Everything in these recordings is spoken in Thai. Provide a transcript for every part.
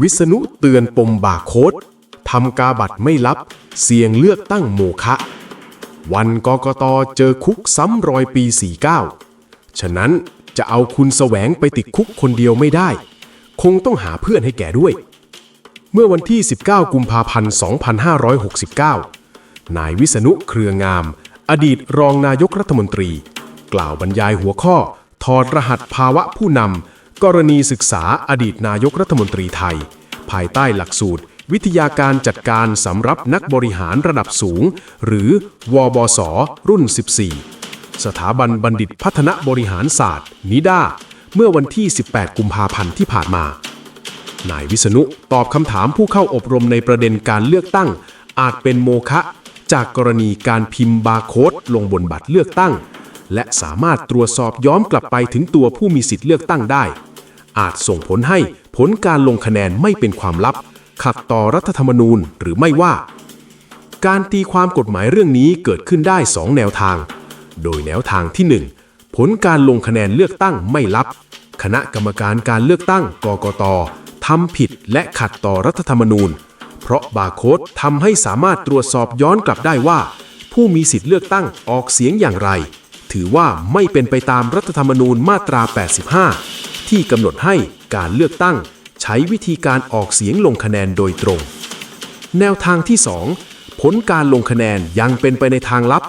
วิษณุเตือนปมบาโค้ดทำกาบัตรไม่รับ เสี่ยงเลือกตั้งโมฆะวันกกตเจอคุกซ้ำรอยปี 49 ฉะนั้นจะเอาคุณแสวงไปติดคุกคนเดียวไม่ได้ คงต้องหาเพื่อนให้แกด้วย เมื่อวันที่ 19 กุมภาพันธ์ 2569 นายวิษณุเครืองาม อดีตรองนายกรัฐมนตรี กล่าวบรรยายหัวข้อ ถอดรหัสภาวะผู้นำ กรณีศึกษาอดีตนายกรัฐมนตรีไทย ภายใต้หลักสูตร วิทยาการจัดการสำหรับนักบริหารระดับสูง หรือวบสรุ่น 14 สถาบันบัณฑิตพัฒนบริหารศาสตร์ นิด้า เมื่อวันที่ 18 กุมภาพันธ์ที่ผ่านมา นายวิษณุตอบคำถามผู้เข้าอบรมในประเด็นการเลือกตั้ง อาจเป็นโมฆะจากกรณีการพิมพ์บาร์โค้ดลงบนบัตรเลือกตั้งและสามารถตรวจสอบย้อนกลับไปถึงตัวผู้มีสิทธิ์เลือกตั้งได้ อาจส่งผลให้ผลการลงคะแนนไม่เป็นความลับ ขัดต่อรัฐธรรมนูญหรือไม่ว่า การตีความกฎหมายเรื่องนี้เกิดขึ้นได้ 2 แนวทาง โดยแนวทางที่ 1 ผลการลงคะแนนเลือกตั้งไม่ลับ คณะกรรมการการเลือกตั้งกกตทำผิดและขัดต่อรัฐธรรมนูญ เพราะบาร์โค้ดทำให้สามารถตรวจสอบย้อนกลับได้ว่า ผู้มีสิทธิ์เลือกตั้งออกเสียงอย่างไร ถือว่าไม่เป็นไปตามรัฐธรรมนูญมาตรา 85 ที่กำหนดให้การเลือกตั้ง ใช้วิธีการออกเสียงลงคะแนนโดยตรง แนวทางที่ 2 ผลการลงคะแนนยังเป็นไปในทางลับ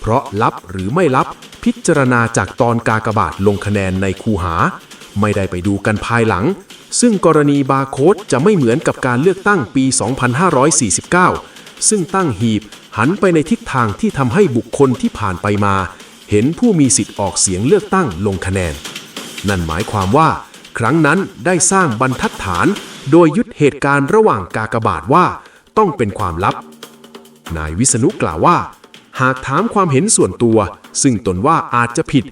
เพราะลับหรือไม่ลับพิจารณาจากตอนกากบาทลงคะแนนในคูหา ไม่ได้ไปดูกันภายหลัง ซึ่งกรณีบาร์โค้ดจะไม่เหมือนกับการเลือกตั้งปี 2549 ซึ่งตั้งหีบหันไปในทิศทางที่ทำให้บุคคลที่ผ่านไปมา เห็นผู้มีสิทธิ์ออกเสียงเลือกตั้งลงคะแนน นั่นหมายความว่า ครั้งนั้นได้สร้างบรรทัดฐาน โดยยึดเหตุการณ์ระหว่างกากบาทว่า ต้องเป็นความลับ นายวิษณุกล่าวว่า หากถามความเห็นส่วนตัว ซึ่งตนว่าอาจจะผิด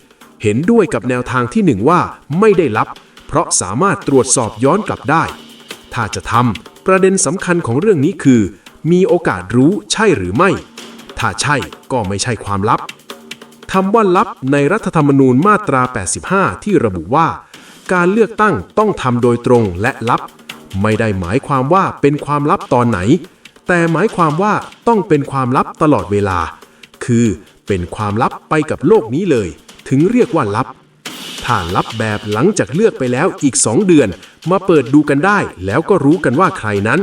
เห็นด้วยกับแนวทางที่หนึ่งว่าไม่ได้ลับ เพราะสามารถตรวจสอบย้อนกลับได้ ถ้าจะทำประเด็นสำคัญของเรื่องนี้คือ มีโอกาสรู้ใช่หรือไม่ ถ้าใช่ก็ไม่ใช่ความลับ คำว่าลับในรัฐธรรมนูญมาตรา 85 ที่ระบุว่า การเลือกตั้งต้องทำโดยตรงและลับ ไม่ได้หมายความว่าเป็นความลับตอนไหน แต่หมายความว่าต้องเป็นความลับตลอดเวลา คือเป็นความลับไปกับโลกนี้เลย ถึงเรียกว่าลับถ้าลับแบบหลังจากเลือกไปแล้วอีก 2 เดือน มาเปิดดูกันได้ แล้วก็รู้กันว่าใครนั้น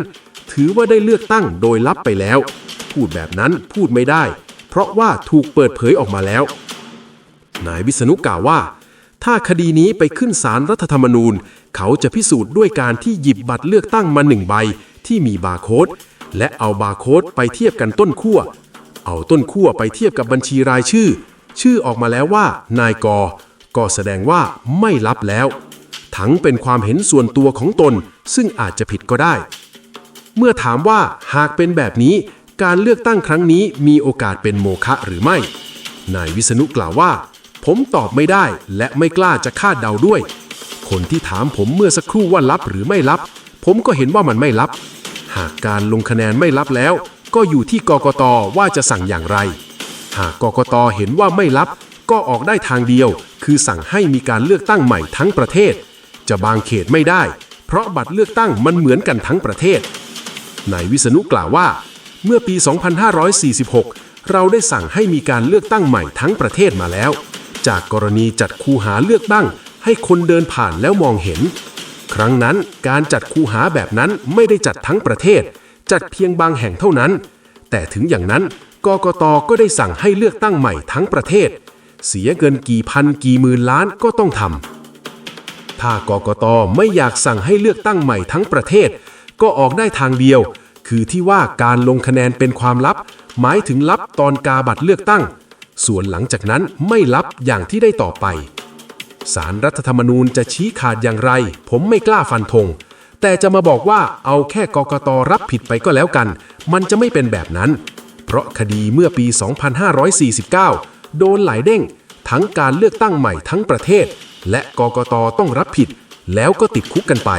ถือว่าได้เลือกตั้งโดยลับไปแล้ว พูดแบบนั้นพูดไม่ได้ เพราะว่าถูกเปิดเผยออกมาแล้ว นายวิษณุกล่าวว่า ถ้าคดีนี้ไปขึ้นศาลรัฐธรรมนูญ เขาจะพิสูจน์ด้วยการที่หยิบบัตรเลือกตั้งมาหนึ่งใบที่มีบาร์โค้ดและเอาบาร์โค้ดไปเทียบกันต้นขั้วเอาต้นขั้วไปเทียบกับบัญชีรายชื่อ ชื่อออกมาแล้วว่านายกอก็แสดงว่าไม่รับแล้ว ทั้งเป็นความเห็นส่วนตัวของตนซึ่งอาจจะผิดก็ได้ เมื่อถามว่าหากเป็นแบบนี้ การเลือกตั้งครั้งนี้มีโอกาสเป็นโมฆะหรือไม่ นายวิษณุกล่าวว่า ผมตอบไม่ได้และไม่กล้าจะคาดเดาด้วย คนที่ถามผมเมื่อสักครู่ว่ารับหรือไม่รับ ผมก็เห็นว่ามันไม่รับ หากการลงคะแนนไม่รับแล้ว ก็อยู่ที่กกตว่าจะสั่งอย่างไร หากกกตเห็นว่าไม่รับ ก็ออกได้ทางเดียว คือสั่งให้มีการเลือกตั้งใหม่ทั้งประเทศ จะบางเขตไม่ได้ เพราะบัตรเลือกตั้งมันเหมือนกันทั้งประเทศนายวิษณุกล่าวว่า เมื่อปี 2546 เราได้สั่งให้มีการเลือกตั้งใหม่ทั้งประเทศมาแล้ว จากกรณีจัดคูหาเลือกตั้ง ให้คนเดินผ่านแล้วมองเห็น ครั้งนั้นการจัดคูหาแบบนั้นไม่ได้จัดทั้งประเทศ จัดเพียงบางแห่งเท่านั้น แต่ถึงอย่างนั้นกกตก็ได้สั่งให้เลือกตั้งใหม่ทั้งประเทศ เสียเงินกี่พันกี่หมื่นล้านก็ต้องทำถ้ากกตไม่อยากสั่งให้เลือกตั้งใหม่ทั้งประเทศ ก็ออกได้ทางเดียว คือที่ว่าการลงคะแนนเป็นความลับ หมายถึงลับตอนกาบัตรเลือกตั้ง ส่วนหลังจากนั้นไม่ลับอย่างที่ได้ต่อไป สารรัฐธรรมนูญจะชี้ขาดอย่างไร ผมไม่กล้าฟันธงแต่จะมาบอกว่าเอาแค่กกตรับผิดไปก็แล้วกัน มันจะไม่เป็นแบบนั้น เพราะคดีเมื่อปี 2549 โดนหลายเด้ง ทั้งการเลือกตั้งใหม่ทั้งประเทศ และกกตต้องรับผิด แล้วก็ติดคุกกันไป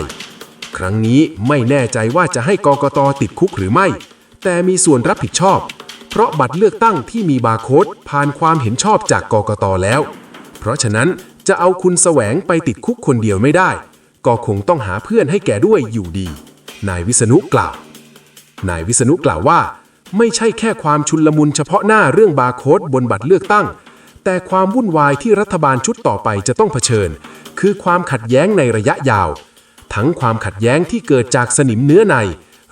ครั้งนี้ไม่แน่ใจว่าจะให้กกตติดคุกหรือไม่ แต่มีส่วนรับผิดชอบ เพราะบัตรเลือกตั้งที่มีบาร์โค้ดผ่านความเห็นชอบจากกกตแล้ว เพราะฉะนั้นจะเอาคุณแสวงไปติดคุกคนเดียวไม่ได้ ก็คงต้องหาเพื่อนให้แกด้วยอยู่ดี นายวิษณุกล่าว นายวิษณุกล่าวว่า ไม่ใช่แค่ความชุนลมุนเฉพาะหน้าเรื่องบาร์โค้ดบนบัตรเลือกตั้ง แต่ความวุ่นวายที่รัฐบาลชุดต่อไปจะต้องเผชิญ คือความขัดแย้งในระยะยาว ทั้งความขัดแย้งที่เกิดจากสนิมเนื้อใน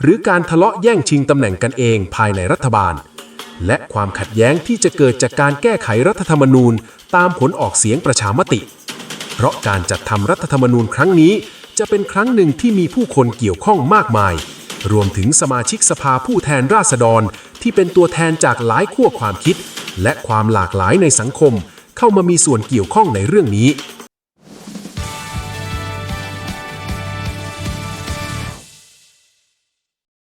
หรือการทะเลาะแย่งชิงตำแหน่งกันเองภายในรัฐบาล และความขัดแย้งที่จะเกิดจากการแก้ไขรัฐธรรมนูญ ตามผลออกเสียงประชามติ เพราะการจัดทำรัฐธรรมนูญครั้งนี้ จะเป็นครั้งหนึ่งที่มีผู้คนเกี่ยวข้องมากมาย รวมถึงสมาชิกสภาผู้แทนราษฎร ที่เป็นตัวแทนจากหลายขั้วความคิด และความหลากหลายในสังคม เข้ามามีส่วนเกี่ยวข้องในเรื่องนี้